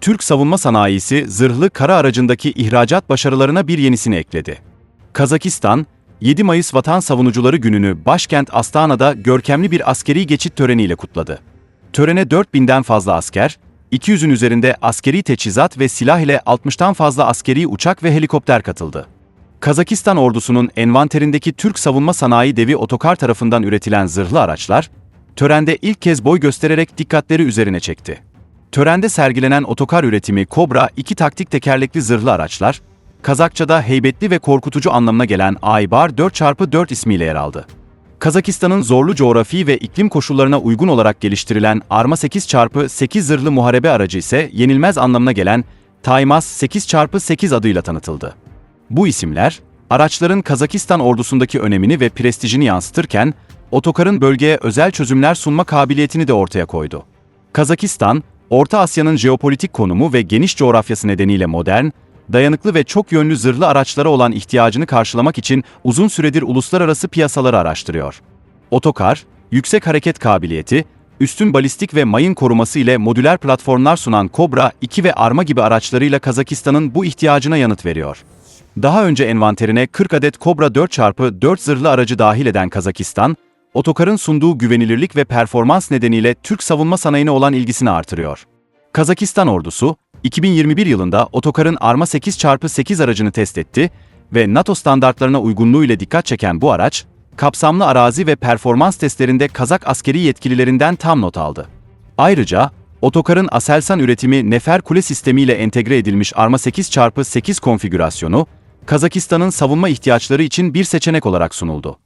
Türk savunma sanayisi zırhlı kara aracındaki ihracat başarılarına bir yenisini ekledi. Kazakistan, 7 Mayıs Vatan Savunucuları Günü'nü başkent Astana'da görkemli bir askeri geçit töreniyle kutladı. Törene 4000'den fazla asker, 200'ün üzerinde askeri teçhizat ve silah ile 60'tan fazla askeri uçak ve helikopter katıldı. Kazakistan ordusunun envanterindeki Türk savunma sanayi devi otokar tarafından üretilen zırhlı araçlar, törende ilk kez boy göstererek dikkatleri üzerine çekti. Törende sergilenen otokar üretimi Kobra iki taktik tekerlekli zırhlı araçlar, Kazakça'da heybetli ve korkutucu anlamına gelen Aybar 4x4 ismiyle yer aldı. Kazakistan'ın zorlu coğrafi ve iklim koşullarına uygun olarak geliştirilen Arma 8x8 zırhlı muharebe aracı ise yenilmez anlamına gelen Taymaz 8x8 adıyla tanıtıldı. Bu isimler, araçların Kazakistan ordusundaki önemini ve prestijini yansıtırken, otokarın bölgeye özel çözümler sunma kabiliyetini de ortaya koydu. Kazakistan, Orta Asya'nın jeopolitik konumu ve geniş coğrafyası nedeniyle modern, dayanıklı ve çok yönlü zırhlı araçlara olan ihtiyacını karşılamak için uzun süredir uluslararası piyasaları araştırıyor. Otokar, yüksek hareket kabiliyeti, üstün balistik ve mayın koruması ile modüler platformlar sunan Kobra 2 ve Arma gibi araçlarıyla Kazakistan'ın bu ihtiyacına yanıt veriyor. Daha önce envanterine 40 adet Kobra 4x4 zırhlı aracı dahil eden Kazakistan, otokarın sunduğu güvenilirlik ve performans nedeniyle Türk savunma sanayine olan ilgisini artırıyor. Kazakistan ordusu, 2021 yılında otokarın Arma 8x8 aracını test etti ve NATO standartlarına uygunluğu ile dikkat çeken bu araç, kapsamlı arazi ve performans testlerinde Kazak askeri yetkililerinden tam not aldı. Ayrıca, otokarın Aselsan üretimi Nefer Kule sistemiyle entegre edilmiş Arma 8x8 konfigürasyonu, Kazakistan'ın savunma ihtiyaçları için bir seçenek olarak sunuldu.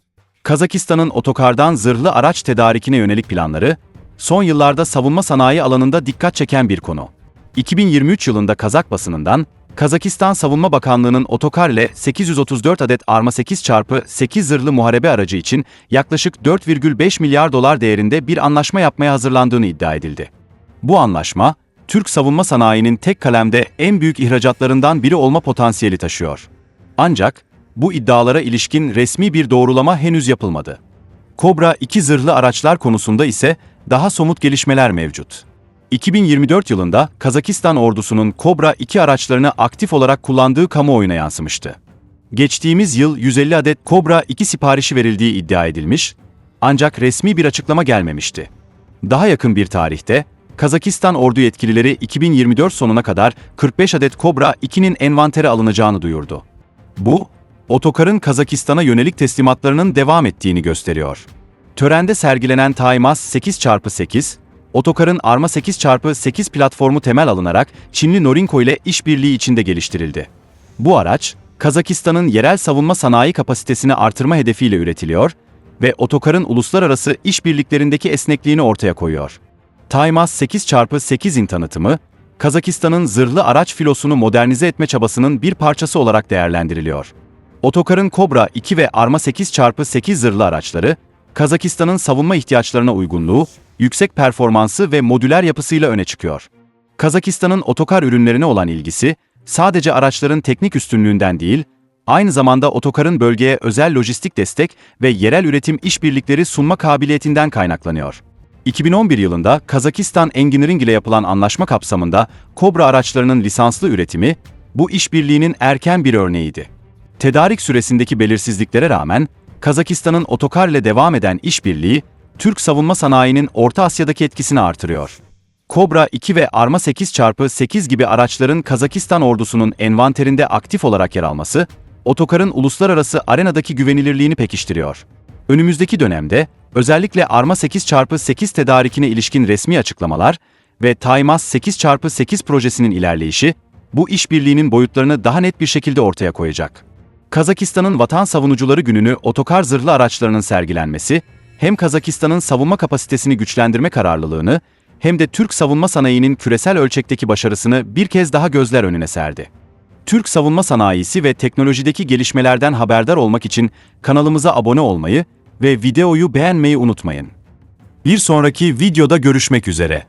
Kazakistan'ın otokardan zırhlı araç tedarikine yönelik planları, son yıllarda savunma sanayi alanında dikkat çeken bir konu. 2023 yılında Kazak basınından, Kazakistan Savunma Bakanlığı'nın otokar ile 834 adet Arma 8x8 zırhlı muharebe aracı için yaklaşık 4,5 milyar dolar değerinde bir anlaşma yapmaya hazırlandığını iddia edildi. Bu anlaşma, Türk savunma sanayinin tek kalemde en büyük ihracatlarından biri olma potansiyeli taşıyor. Ancak bu iddialara ilişkin resmi bir doğrulama henüz yapılmadı. Kobra 2 zırhlı araçlar konusunda ise daha somut gelişmeler mevcut. 2024 yılında Kazakistan ordusunun Kobra 2 araçlarını aktif olarak kullandığı kamuoyuna yansımıştı. Geçtiğimiz yıl 150 adet Kobra 2 siparişi verildiği iddia edilmiş, ancak resmi bir açıklama gelmemişti. Daha yakın bir tarihte, Kazakistan ordu yetkilileri 2024 sonuna kadar 45 adet Kobra 2'nin envantere alınacağını duyurdu. Bu, otokarın Kazakistan'a yönelik teslimatlarının devam ettiğini gösteriyor. Törende sergilenen Taymaz 8x8, otokarın Arma 8x8 platformu temel alınarak Çinli Norinco ile işbirliği içinde geliştirildi. Bu araç, Kazakistan'ın yerel savunma sanayi kapasitesini artırma hedefiyle üretiliyor ve otokarın uluslararası işbirliklerindeki esnekliğini ortaya koyuyor. Taymaz 8x8'in tanıtımı, Kazakistan'ın zırhlı araç filosunu modernize etme çabasının bir parçası olarak değerlendiriliyor. Otokarın Kobra 2 ve Arma 8x8 zırhlı araçları, Kazakistan'ın savunma ihtiyaçlarına uygunluğu, yüksek performansı ve modüler yapısıyla öne çıkıyor. Kazakistan'ın otokar ürünlerine olan ilgisi, sadece araçların teknik üstünlüğünden değil, aynı zamanda otokarın bölgeye özel lojistik destek ve yerel üretim işbirlikleri sunma kabiliyetinden kaynaklanıyor. 2011 yılında Kazakistan Engineering ile yapılan anlaşma kapsamında Kobra araçlarının lisanslı üretimi, bu işbirliğinin erken bir örneğiydi. Tedarik süresindeki belirsizliklere rağmen, Kazakistan'ın otokar ile devam eden işbirliği, Türk savunma sanayinin Orta Asya'daki etkisini artırıyor. Kobra 2 ve Arma 8x8 gibi araçların Kazakistan ordusunun envanterinde aktif olarak yer alması, otokarın uluslararası arenadaki güvenilirliğini pekiştiriyor. Önümüzdeki dönemde, özellikle Arma 8x8 tedarikine ilişkin resmi açıklamalar ve Taymaz 8x8 projesinin ilerleyişi, bu işbirliğinin boyutlarını daha net bir şekilde ortaya koyacak. Kazakistan'ın Vatan Savunucuları Günü'nü otokar zırhlı araçlarının sergilenmesi, hem Kazakistan'ın savunma kapasitesini güçlendirme kararlılığını, hem de Türk savunma sanayinin küresel ölçekteki başarısını bir kez daha gözler önüne serdi. Türk savunma sanayisi ve teknolojideki gelişmelerden haberdar olmak için kanalımıza abone olmayı ve videoyu beğenmeyi unutmayın. Bir sonraki videoda görüşmek üzere.